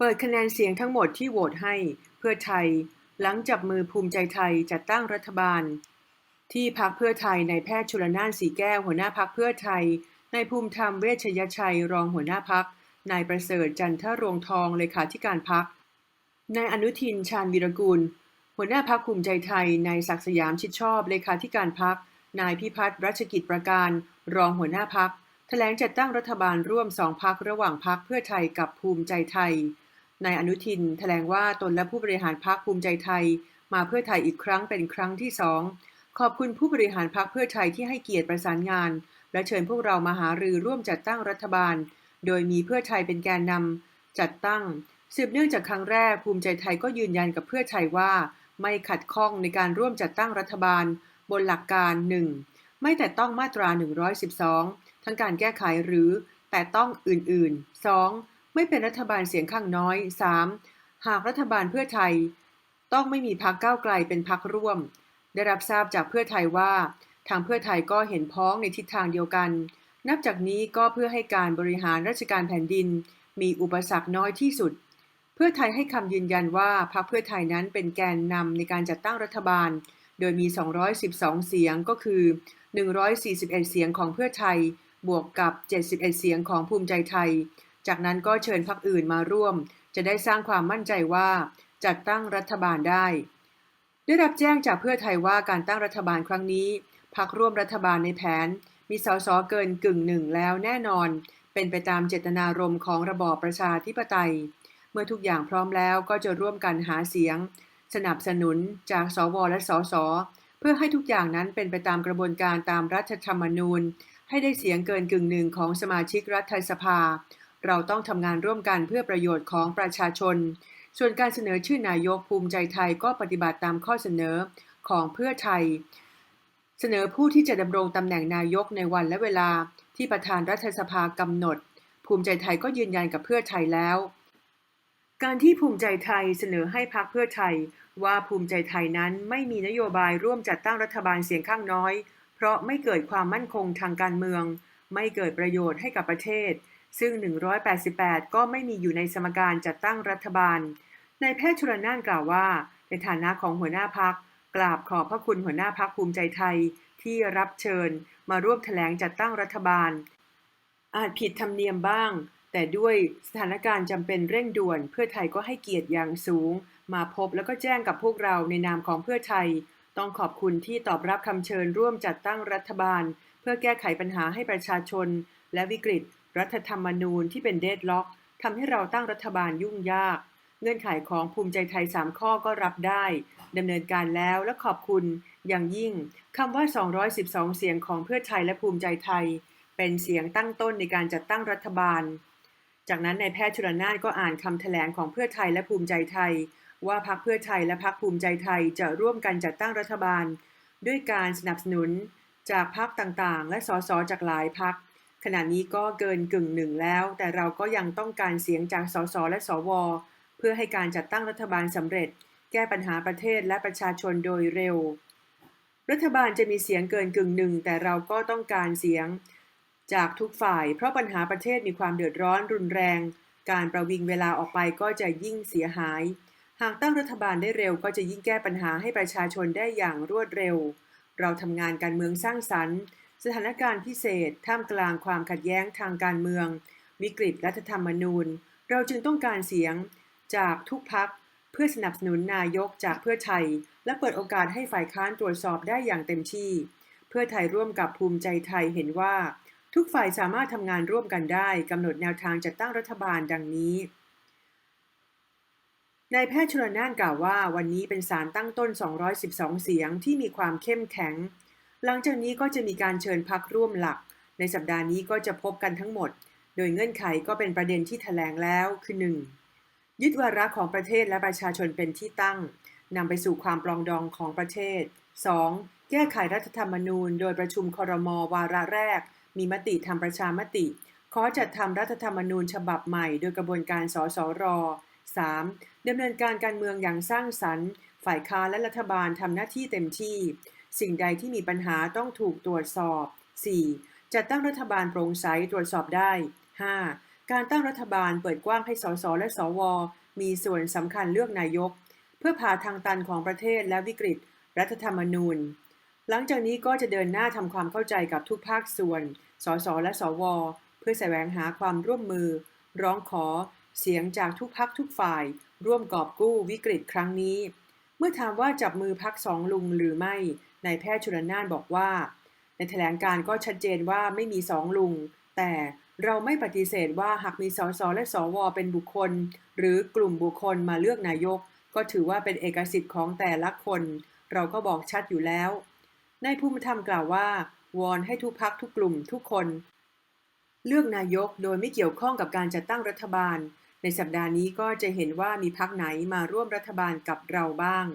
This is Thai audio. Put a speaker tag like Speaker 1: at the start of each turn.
Speaker 1: เปิดคะแนนเสียงทั้งหมดที่โหวตให้เพื่อไทย หลังจับมือภูมิใจไทยจัดตั้งรัฐบาล ที่พักเพื่อไทยในแพทย์ชุลนานสีแก้วหัวหน้าพักเพื่อไทยนายภูมิธรรมเวชยชัยรองหัวหน้าพักนายประเสริฐจันทรวงทองเลขาธิการพักนายอนุทินชาญวีรกุลหัวหน้าพักภูมิใจไทยนายศักดิ์สยามชิดชอบเลขาธิการพักนายพิพัฒน์รัชกิจประการ รองหัวหน้าพักแถลงจัดตั้งรัฐบาลร่วมสองพักระหว่างพักเพื่อไทยกับภูมิใจไทย นายอนุทินแถลงว่าตนและผู้บริหารพักภูมิใจไทย มาเพื่อไทยอีกครั้งเป็นครั้งที่สองขอบคุณผู้บริหารพักเพื่อไทยที่ให้เกียรติประสานงาน และเชิญพวกเรามาหารือร่วมจัดตั้งรัฐบาล โดยมีเพื่อไทยเป็นแกนนำจัดตั้งสืบเนื่องจากครั้งแรกภูมิใจไทยก็ยืนยันกับเพื่อไทยว่า ไม่ขัดข้องในการร่วมจัดตั้งรัฐบาล บนหลักการ 1. ไม่แต่ต้องมาตรา 112 ทั้งการแก้ไขหรือแต่ต้องอื่นๆ 2. ไม่เป็นรัฐบาลเสียงข้างน้อย 3. หากรัฐบาลเพื่อไทย ต้องไม่มีพักก้าวไกลเป็นพักร่วม ได้รับทราบจากเพื่อไทยว่า ทางเพื่อไทยก็เห็นพ้องในทิศทางเดียวกัน นับจากนี้ก็เพื่อให้การบริหารราชการแผ่นดิน มีอุปสรรคน้อยที่สุด เพื่อไทยให้คำยืนยันว่าพรรคเพื่อไทยนั้นเป็นแกนนำในการจัดตั้งรัฐบาล โดยมี 212 เสียงก็คือ 141 เสียงของเพื่อไทย บวกกับ 71 เสียงของภูมิใจไทย จากนั้นก็เชิญพรรคอื่นมาร่วม จะได้สร้างความมั่นใจว่าจัดตั้งรัฐบาลได้ ได้รับแจ้งจากเพื่อไทยว่าการตั้งรัฐบาลครั้งนี้พรรคร่วมรัฐบาลในแผน มีสสเกินกึ่งหนึ่งแล้วแน่นอน เป็นไปตามเจตนารมณ์ของระบอบประชาธิปไตย เมื่อทุกอย่างพร้อมแล้วก็จะร่วมกันหาเสียง สนับสนุนจากสวและสสเพื่อให้ทุกอย่างนั้นเป็นไปตามกระบวนการตามรัฐธรรมนูญ ให้ได้เสียงเกินกึ่งหนึ่งของสมาชิกรัฐสภา เราต้องทำงานร่วมกันเพื่อประโยชน์ของประชาชน ส่วนการเสนอชื่อนายกภูมิใจไทยก็ปฏิบัติตามข้อเสนอของเพื่อไทย เสนอผู้ที่จะดำรงตำแหน่งนายกในวันและเวลาที่ประธานรัฐสภากำหนด ภูมิใจไทยก็ยืนยันกับเพื่อไทยแล้ว การที่ภูมิใจไทยเสนอให้พรรคเพื่อไทยว่าภูมิใจไทยนั้นไม่มีนโยบายร่วมจัดตั้งรัฐบาลเสียงข้างน้อย เพราะไม่เกิดความมั่นคงทางการเมือง ไม่เกิดประโยชน์ให้กับประเทศ ซึ่ง 188 ก็ไม่มีอยู่ในสมการจัดตั้งรัฐบาลนายแพทย์ชลน่านกล่าวว่า ในฐานะของหัวหน้าพักกราบขอบพระคุณหัวหน้าพักภูมิใจไทยที่รับเชิญมาร่วมแถลงจัดตั้งรัฐบาล อาจผิดธรรมเนียมบ้าง แต่ด้วยสถานการณ์จำเป็นเร่งด่วน เพื่อไทยก็ให้เกียรติอย่างสูง มาพบแล้วก็แจ้งกับพวกเราในนามของเพื่อไทย ต้องขอบคุณที่ตอบรับคำเชิญร่วมจัดตั้งรัฐบาล เพื่อแก้ไขปัญหาให้ประชาชน และวิกฤต รัฐธรรมนูญที่เป็นเดดล็อกทำให้เราตั้งรัฐบาลยุ่งยาก เงื่อนไขของภูมิใจไทย 3 ข้อก็รับได้ดำเนินการแล้วและขอบคุณอย่างยิ่งคำว่า 212 เสียงของเพื่อไทยและภูมิใจไทย เป็นเสียงตั้งต้นในการจัดตั้งรัฐบาล จากนั้นนายแพทย์ชุลนานก็อ่านคำแถลงของเพื่อไทยและภูมิใจไทย ว่าพรรคเพื่อไทยและพรรคภูมิใจไทยจะร่วมกันจัดตั้งรัฐบาล ด้วยการสนับสนุนจากพรรคต่างๆ และสสจากหลายพรรค ขณะนี้ก็เกินกึ่งหนึ่งแล้ว แต่เราก็ยังต้องการเสียงจากสสและสว เพื่อให้การจัดตั้งรัฐบาลสำเร็จ แก้ปัญหาประเทศและประชาชนโดยเร็ว รัฐบาลจะมีเสียงเกินกึ่งหนึ่ง แต่เราก็ต้องการเสียงจากทุกฝ่าย เพราะปัญหาประเทศมีความเดือดร้อนรุนแรง การประวิงเวลาออกไปก็จะยิ่งเสียหาย หากตั้งรัฐบาลได้เร็วก็จะยิ่งแก้ปัญหาให้ประชาชนได้อย่างรวดเร็ว เราทำงานการเมืองสร้างสรรค์ สถานการณ์พิเศษท่ามกลางความขัดแย้งทางการเมือง วิกฤตรัฐธรรมนูญ เราจึงต้องการเสียงจากทุกพักเพื่อสนับสนุนนายกจากเพื่อไทย และเปิดโอกาสให้ฝ่ายค้านตรวจสอบได้อย่างเต็มที่ เพื่อไทยร่วมกับภูมิใจไทยเห็นว่า ทุกฝ่ายสามารถทำงานร่วมกันได้กำหนดแนวทางจัดตั้งรัฐบาลดังนี้นายแพทย์ชลนานกล่าวว่าวันนี้เป็นสารตั้งต้น 212 เสียงที่มีความเข้มแข็ง หลังจากนี้ก็จะมีการเชิญพักร่วมหลัก ในสัปดาห์นี้ก็จะพบกันทั้งหมด โดยเงื่อนไขก็เป็นประเด็นที่แถลงแล้วคือ 1. ยึดวาระของประเทศและประชาชนเป็นที่ตั้งนำไปสู่ความปลองดองของประเทศ 2. แก้ไขรัฐธรรมนูญ โดยประชุมครมวาระแรก มีมติทำประชามติ ขอจัดทำรัฐธรรมนูญฉบับใหม่ โดยกระบวนการสสร 3. ดำเนินการการเมืองอย่างสร้างสรรค์ ฝ่ายค้านและรัฐบาลทำหน้าที่เต็มที่สิ่งใดที่มีปัญหาต้องถูกตรวจสอบ 4. จัดตั้งรัฐบาลโปร่งใสตรวจสอบได้ 5. การตั้งรัฐบาลเปิดกว้างให้สสและสว มีส่วนสำคัญเลือกนายก เพื่อผ่าทางตันของประเทศและวิกฤต รัฐธรรมนูญ หลังจากนี้ก็จะเดินหน้าทำความเข้าใจกับทุกภาคส่วน สสและสว เพื่อแสวงหาความร่วมมือ ร้องขอ เสียงจากทุกพักทุกฝ่าย ร่วมกอบกู้วิกฤตครั้งนี้ เมื่อถามว่าจับมือพักสองลุงหรือไม่นายแพทย์ชุลนานบอกว่า ในแถลงการก็ชัดเจนว่าไม่มีสองลุง แต่เราไม่ปฏิเสธว่าหากมีสสและสวเป็นบุคคล หรือกลุ่มบุคคลมาเลือกนายก ก็ถือว่าเป็นเอกสิทธิ์ของแต่ละคน เราก็บอกชัดอยู่แล้วนายภูมิธรรมกล่าวว่า วอนให้ทุกพักทุกกลุ่มทุกคน เลือกนายกโดยไม่เกี่ยวข้องกับการจัดตั้งรัฐบาล ในสัปดาห์นี้ก็จะเห็นว่ามีพักไหนมาร่วมรัฐบาลกับเราบ้าง